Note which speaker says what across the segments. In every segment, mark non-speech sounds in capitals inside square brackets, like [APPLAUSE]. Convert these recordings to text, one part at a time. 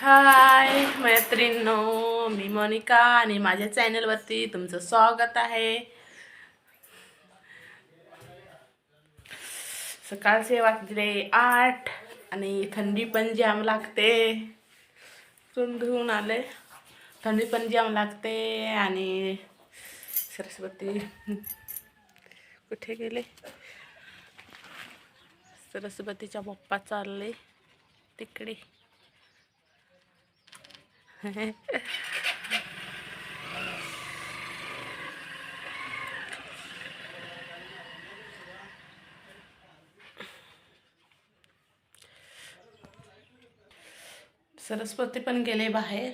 Speaker 1: हाय मैत्रिणींनो मी मोनिका आणि माझ्या चॅनलवरती तुमचं स्वागत आहे. सकाळचे वाजले आठ आणि थंडी पण जाम लागते. धुवून आले. थंडी पण जाम लागते आणि सरस्वती कुठे गेले? सरस्वतीच्या पप्पा चालले तिकडे. [LAUGHS] सरस्वती पण गेले बाहेर.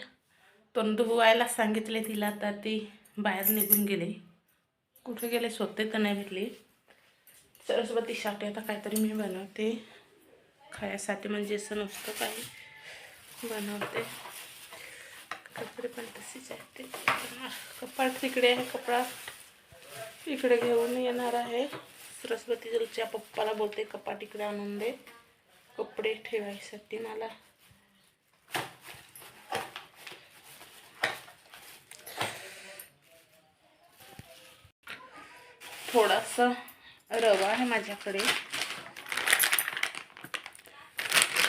Speaker 1: तोंड धुवायला सांगितले तिला तर ती बाहेर निघून गेले. कुठे गेले स्वतः तर नाही भेटली. सरस्वतीसाठी आता काहीतरी मी बनवते. खायासाठी म्हणजे असं नसतं काही बनवते. कपडे पण तसेच आहेत ते. कपाळ कपाट तिकडे आहे कपडा. इकडे घेऊन येणार आहे. सरस्वतीच्या पप्पाला बोलते कपाट इकडे आणून दे. कपडे ठेवायसाठी मला. थोडासा रवा आहे माझ्याकडे.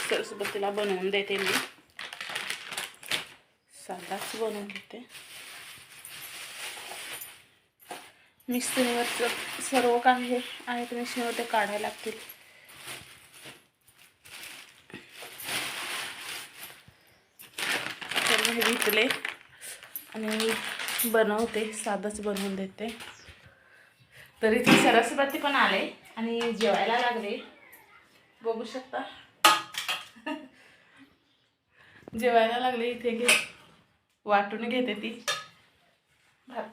Speaker 1: सरस्वतीला बनवून देते मी. साधाच बनवून घेते मिक्सरवरचं सर्व काम हे ते मिक्सरवर ते काढायला लागतील सर्व हे विकले आणि बनवते。साधंच बनवून देते。तरी ती सरस्वती पण आले. आणि जेवायला लागले. बघू शकता. [LAUGHS] जेवायला लागले. इथे घे. वाटून घेते ती. भात.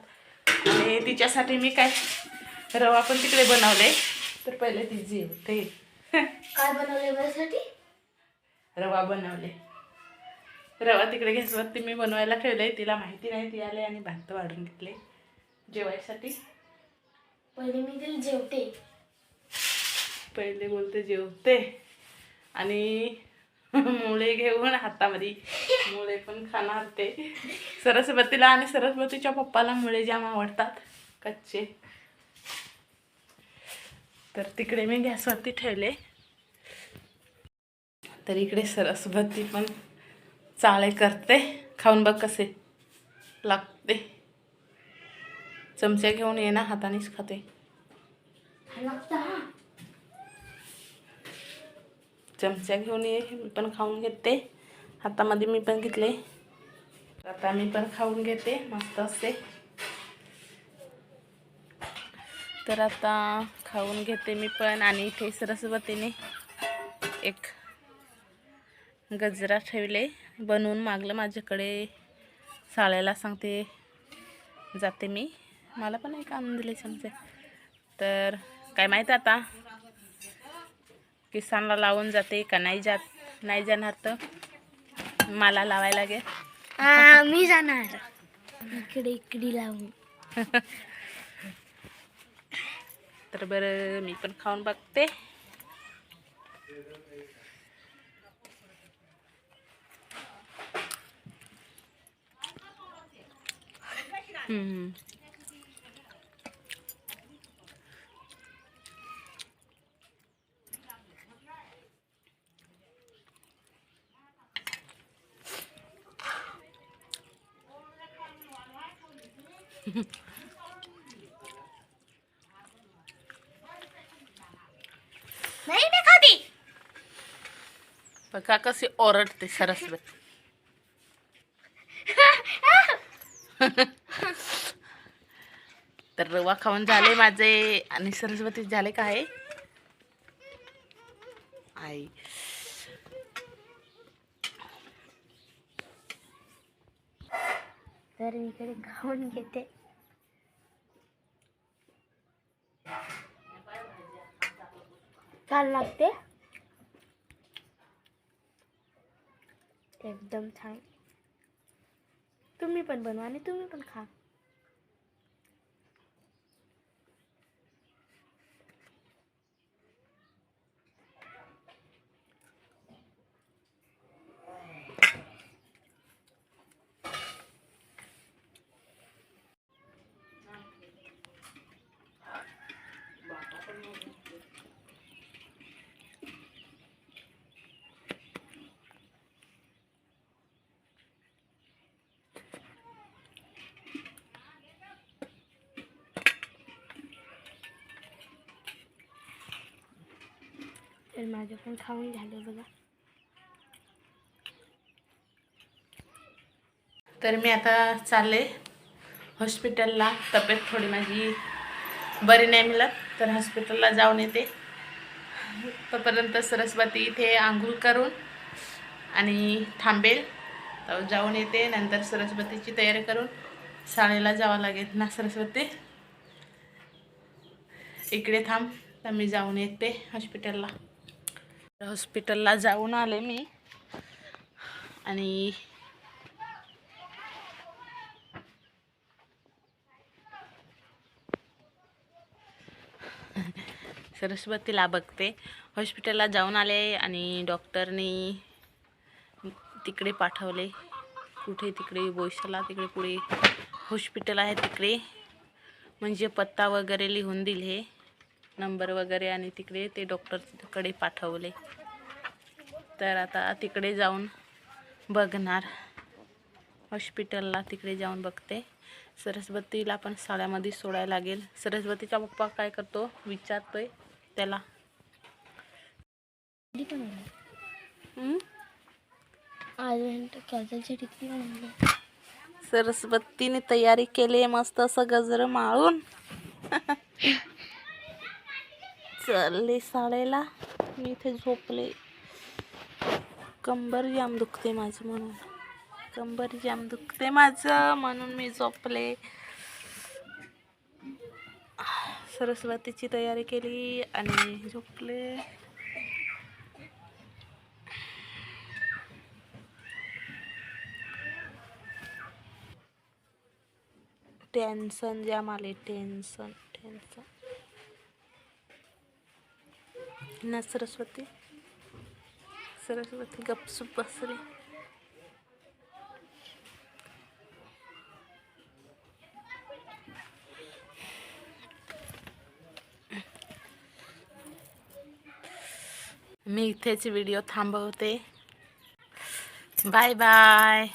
Speaker 1: आणि तिच्यासाठी मी काय रवा पण तिकडे बनवले तर पहिले ती जेवते
Speaker 2: काय माझ्यासाठी?
Speaker 1: रवा बनवले रवा तिकडे गॅसवरती मी बनवायला ठेवले तिला माहिती नाही ती आले आणि भात वाढून घेतले. जेवायसाठी.
Speaker 2: पहिले मी तिला जेवते.
Speaker 1: पहिले बोलते जेवते. आणि मुळे घेऊन हातामध्ये मुळे पण खाणार ते. सरस्वतीला आणि सरस्वतीच्या पप्पाला मुळे जाम आवडतात. कच्चे. तर तिकडे मी गॅसवरती ठेवले. तर इकडे सरस्वती पण चाळे करते. खाऊन बघ कसे लागते. चमचे घेऊन ये ना हातानेच खाते
Speaker 2: लागतं हा
Speaker 1: चमचा घेऊन ये मी पण खाऊन घेते. हातामध्ये मी पण घेतले. आता मी पण खाऊन घेते मस्त असते तर आता खाऊन घेते मी पण आणि इथे सरस्वतीने एक गजरा ठेवले. बनवून मागलं माझ्याकडे. साळ्याला सांगते जाते मी. मला पण एक आणून दिले चमचे. तर काय माहीत आता? किसानला लावून जाते का नाही जात नाही जाणार तर मला लावायला लागेल.
Speaker 2: मी जाणार. इकडे इकडे लावून. [LAUGHS]
Speaker 1: तर बरं मी पण खाऊन बघते. हम्म.
Speaker 2: नाही मी खाती
Speaker 1: बघा कशी ओरडते सरस्वती तर रवा खाऊन झाले माझे. आणि सरस्वती झाले काय आई.
Speaker 2: तर इकडे खाऊन घेते. छान लागते. एकदम छान. तुम्ही पण बनवा आणि तुम्ही पण खा. तर माझं पण खाऊन झालं बघा.
Speaker 1: तर मी आता चालले हॉस्पिटलला. तब्येत थोडी माझी बरी नाही मिळत तर हॉस्पिटलला जाऊन येते. तोपर्यंत सरस्वती इथे आंघोळ करून आणि थांबेल. तर जाऊन येते नंतर सरस्वतीची तयारी करून शाळेला जावं लागेल ना सरस्वती? इकडे थांब तर मी जाऊन येते हॉस्पिटलला. हॉस्पिटलला जाऊन आले मी. आणि सरस्वतीला बघते. हॉस्पिटलला जाऊन आले आणि डॉक्टरनी तिकडे पाठवले. कुठे तिकडे बोईसला तिकडे पुढे हॉस्पिटल आहे तिकडे. म्हणजे पत्ता वगैरे लिहून दिले. नंबर वगैरे आणि तिकडे ते डॉक्टरकडे पाठवले. तर आता तिकडे जाऊन बघणार. हॉस्पिटलला तिकडे जाऊन बघते. सरस्वतीला पण शाळेमध्ये सोडायला लागेल. सरस्वतीचा पप्पा काय करतो? विचारतोय त्याला. सरस्वतीने तयारी केली मस्त असं गजर माळून. [LAUGHS] चालले शाळेला मी इथे झोपले. कंबर जाम दुखते माझं म्हणून. कंबर जाम दुखते माझं म्हणून मी झोपले. सरस्वतीची तयारी केली आणि झोपले. टेन्शन जाम आले टेन्शन टेन्शन. ना सरस्वती. सरस्वती गपचूप बसली मी इथेच व्हिडिओ थांबवते. Bye bye